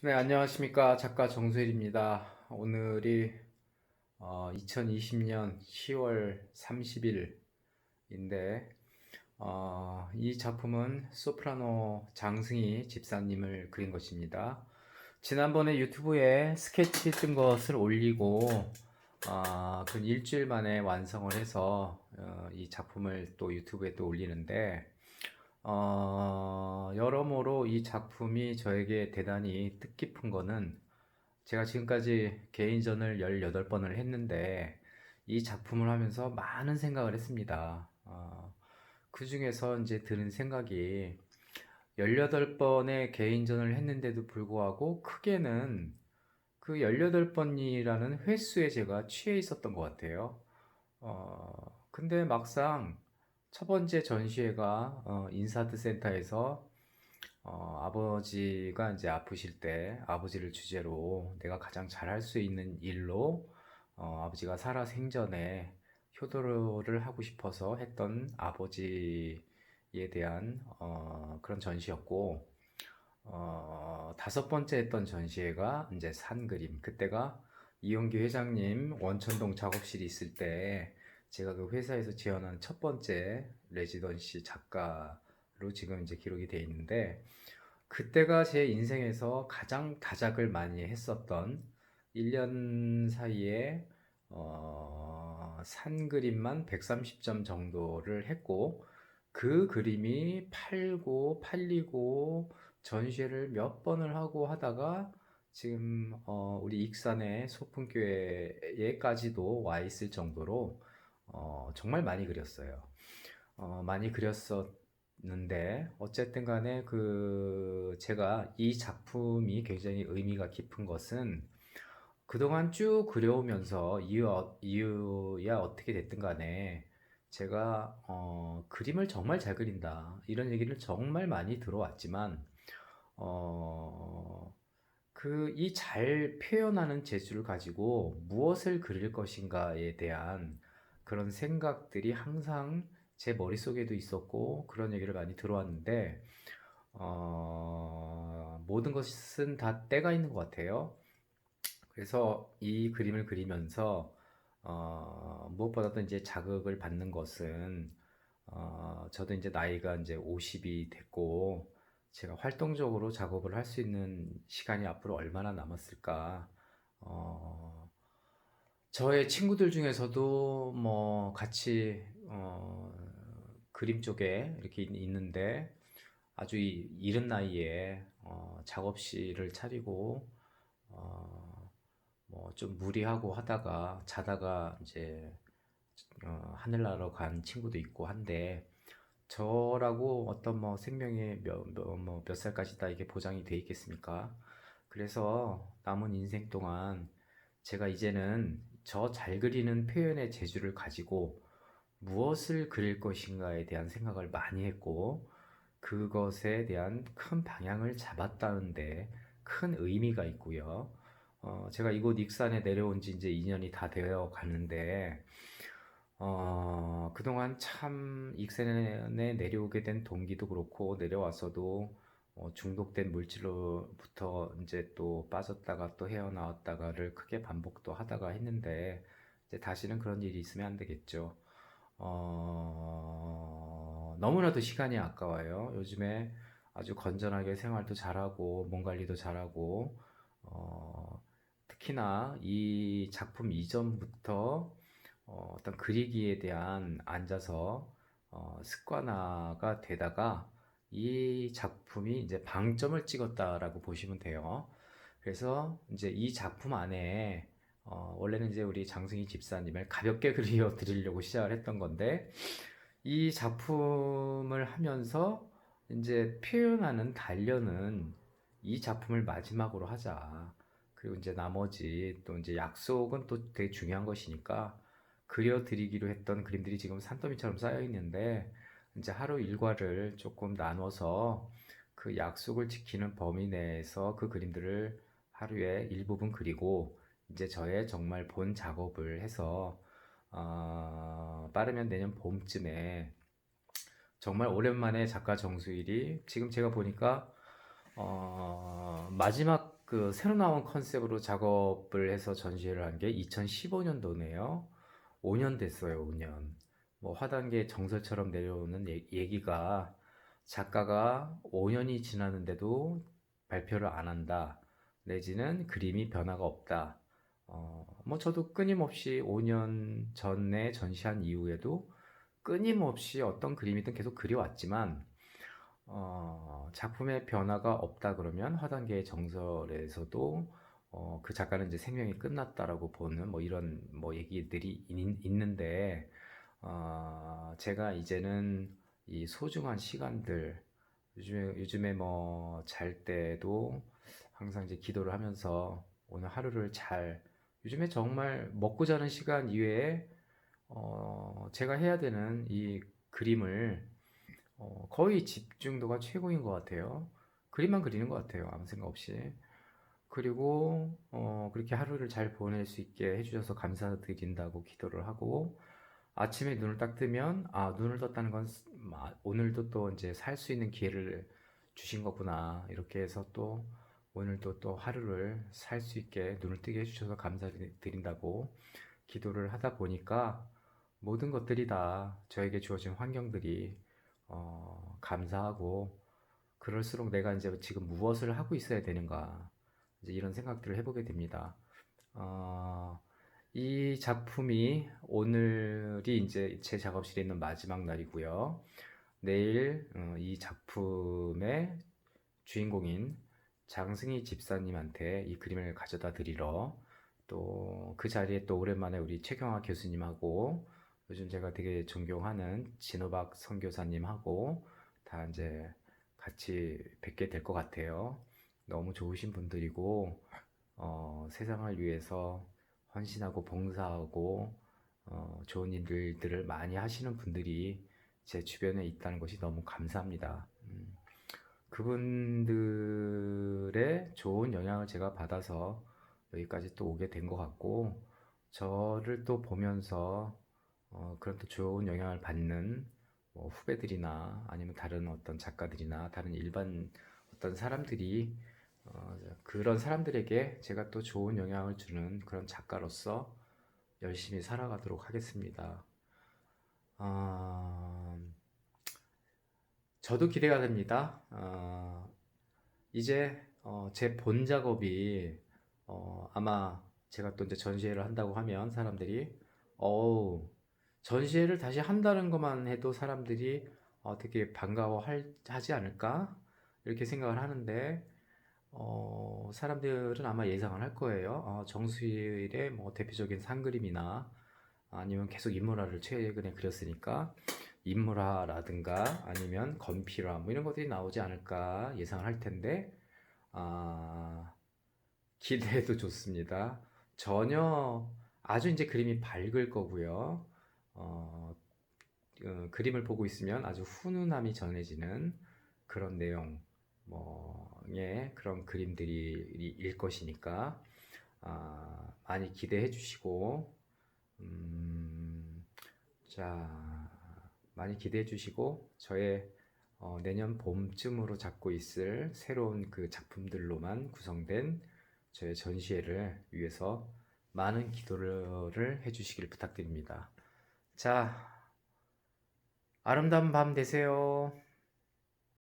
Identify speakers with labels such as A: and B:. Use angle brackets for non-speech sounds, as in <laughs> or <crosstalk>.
A: 네, 안녕하십니까. 작가 정수일입니다. 오늘이 어, 2020년 10월 30일인데, 어, 이 작품은 소프라노 장승희 집사님을 그린 것입니다. 지난번에 유튜브에 스케치 뜬 것을 올리고, 어, 그 일주일 만에 완성을 해서 어, 이 작품을 또 유튜브에 또 올리는데, 어, 여러모로 이 작품이 저에게 대단히 뜻깊은 거는 제가 지금까지 개인전을 18번을 했는데 이 작품을 하면서 많은 생각을 했습니다. 어, 그 중에서 이제 드는 생각이 18번의 개인전을 했는데도 불구하고 크게는 그 18번이라는 횟수에 제가 취해 있었던 것 같아요. 어, 근데 막상 첫 번째 전시회가 어, 인사트 센터에서 어, 아버지가 이제 아프실 때 아버지를 주제로 내가 가장 잘할 수 있는 일로 어, 아버지가 살아 생전에 효도를 하고 싶어서 했던 아버지에 대한 어, 그런 전시였고 어, 다섯 번째 했던 전시회가 이제 산 그림. 그때가 이용기 회장님 원천동 작업실이 있을 때 제가 그 회사에서 지원한 첫 번째 레지던시 작가로 지금 이제 기록이 돼 있는데 그때가 제 인생에서 가장 다작을 많이 했었던 1년 사이에 어, 산 그림만 130점 정도를 했고 그 그림이 팔고 팔리고 전시회를 몇 번을 하고 하다가 지금 어, 우리 익산의 소풍교회에까지도 와 있을 정도로 어, 정말 많이 그렸어요. 어, 많이 그렸었는데 어쨌든 간에 그 제가 이 작품이 굉장히 의미가 깊은 것은 그동안 쭉 그려오면서 이유, 이유야 어떻게 됐든 간에 제가 어, 그림을 정말 잘 그린다 이런 얘기를 정말 많이 들어왔지만 어, 그 이 잘 표현하는 재주를 가지고 무엇을 그릴 것인가에 대한 그런 생각들이 항상 제 머릿속에도 있었고 그런 얘기를 많이 들어왔는데 어, 모든 것은 다 때가 있는 것 같아요. 그래서 이 그림을 그리면서 어, 무엇보다도 이제 자극을 받는 것은 어, 저도 이제 나이가 이제 50이 됐고 제가 활동적으로 작업을 할 수 있는 시간이 앞으로 얼마나 남았을까 어, 저의 친구들 중에서도 뭐 같이 어, 그림 쪽에 이렇게 있- 있는데 아주 이, 이른 나이에 어, 작업실을 차리고 어, 뭐 좀 무리하고 하다가 자다가 이제 어, 하늘나라로 간 친구도 있고 한데 저라고 어떤 뭐 생명의 몇, 몇, 뭐몇 살까지 다 이게 보장이 돼 있겠습니까? 그래서 남은 인생 동안 제가 이제는 저 잘 그리는 표현의 재주를 가지고 무엇을 그릴 것인가에 대한 생각을 많이 했고 그것에 대한 큰 방향을 잡았다는데 큰 의미가 있고요. 어, 제가 이곳 익산에 내려온 지 이제 2년이 다 되어 가는데 어, 그동안 참 익산에 내려오게 된 동기도 그렇고 내려와서도 어, 중독된 물질로부터 이제 또 빠졌다가 또 헤어나왔다가를 크게 반복도 하다가 했는데 이제 다시는 그런 일이 있으면 안 되겠죠. 어, 너무나도 시간이 아까워요. 요즘에 아주 건전하게 생활도 잘하고 몸 관리도 잘하고 어, 특히나 이 작품 이전부터 어, 어떤 그리기에 대한 앉아서 어, 습관화가 되다가 이 작품이 이제 방점을 찍었다라고 보시면 돼요. 그래서 이제 이 작품 안에 어, 원래는 이제 우리 장승희 집사님을 가볍게 <laughs> 그려 드리려고 시작을 했던 건데 이 작품을 하면서 이제 표현하는 단련은 이 작품을 마지막으로 하자. 그리고 이제 나머지 또 이제 약속은 또 되게 중요한 것이니까 그려드리기로 했던 그림들이 지금 산더미처럼 쌓여 있는데 이제 하루 일과를 조금 나눠서 그 약속을 지키는 범위 내에서 그 그림들을 하루에 일부분 그리고 이제 저의 정말 본 작업을 해서 어, 빠르면 내년 봄쯤에 정말 오랜만에 작가 정수일이 지금 제가 보니까 어, 마지막 그 새로 나온 컨셉으로 작업을 해서 전시회를 한 게 2015년도네요. 5년 됐어요, 5년. 뭐 화단계 정설처럼 내려오는 얘- 얘기가 작가가 5년이 지났는데도 발표를 안 한다. 내지는 그림이 변화가 없다. 어, 뭐 저도 끊임없이 5년 전에 전시한 이후에도 끊임없이 어떤 그림이든 계속 그려왔지만 어, 작품의 변화가 없다 그러면 화단계의 정설에서도 어, 그 작가는 이제 생명이 끝났다라고 보는 뭐 이런 뭐 얘기들이 있, 있는데 어, 제가 이제는 이 소중한 시간들 요즘에 요즘에 뭐 잘 때도 항상 이제 기도를 하면서 오늘 하루를 잘 요즘에 정말 먹고 자는 시간 이외에 어, 제가 해야 되는 이 그림을 어, 거의 집중도가 최고인 것 같아요. 그림만 그리는 것 같아요. 아무 생각 없이. 그리고 어, 그렇게 하루를 잘 보낼 수 있게 해주셔서 감사드린다고 기도를 하고 아침에 눈을 딱 뜨면 아 눈을 떴다는 건 오늘도 또 이제 살 수 있는 기회를 주신 거구나 이렇게 해서 또 오늘도 또 하루를 살 수 있게 눈을 뜨게 해주셔서 감사드린다고 기도를 하다 보니까 모든 것들이 다 저에게 주어진 환경들이 어, 감사하고 그럴수록 내가 이제 지금 무엇을 하고 있어야 되는가 이제 이런 생각들을 해보게 됩니다. 어, 이 작품이 오늘이 이제 제 작업실에 있는 마지막 날이고요. 내일 어, 이 작품의 주인공인 장승희 집사님한테 이 그림을 가져다 드리러 또 그 자리에 또 오랜만에 우리 최경화 교수님하고 요즘 제가 되게 존경하는 진호박 선교사님하고 다 이제 같이 뵙게 될 것 같아요. 너무 좋으신 분들이고 어, 세상을 위해서 헌신하고 봉사하고 어, 좋은 일들을 많이 하시는 분들이 제 주변에 있다는 것이 너무 감사합니다. 음, 그분들의 좋은 영향을 제가 받아서 여기까지 또 오게 된 것 같고 저를 또 보면서 어, 그런 또 좋은 영향을 받는 뭐 후배들이나 아니면 다른 어떤 작가들이나 다른 일반 어떤 사람들이 어, 그런 사람들에게 제가 또 좋은 영향을 주는 그런 작가로서 열심히 살아가도록 하겠습니다. 아, 저도 기대가 됩니다. 아, 이제 어, 제본 작업이 어, 아마 제가 또 이제 전시회를 한다고 하면 사람들이 어우 전시회를 다시 한다는 것만 해도 사람들이 어, 되게 반가워하지 않을까 이렇게 생각을 하는데 어, 사람들은 아마 예상을 할 거예요. 어, 정수일의 뭐 대표적인 산그림이나 아니면 계속 인물화를 최근에 그렸으니까 인물화라든가 아니면 건필화 뭐 이런 것들이 나오지 않을까 예상을 할 텐데 아, 기대해도 좋습니다. 전혀 아주 이제 그림이 밝을 거고요. 어, 어, 그림을 보고 있으면 아주 훈훈함이 전해지는 그런 내용, 뭐의 그런 그림들이 일 것이니까 아, 많이 기대해 주시고, 음, 자, 많이 기대해 주시고 저의 어, 내년 봄쯤으로 잡고 있을 새로운 그 작품들로만 구성된 저의 전시회를 위해서 많은 기도를 해주시길 부탁드립니다. 자, 아름다운 밤 되세요.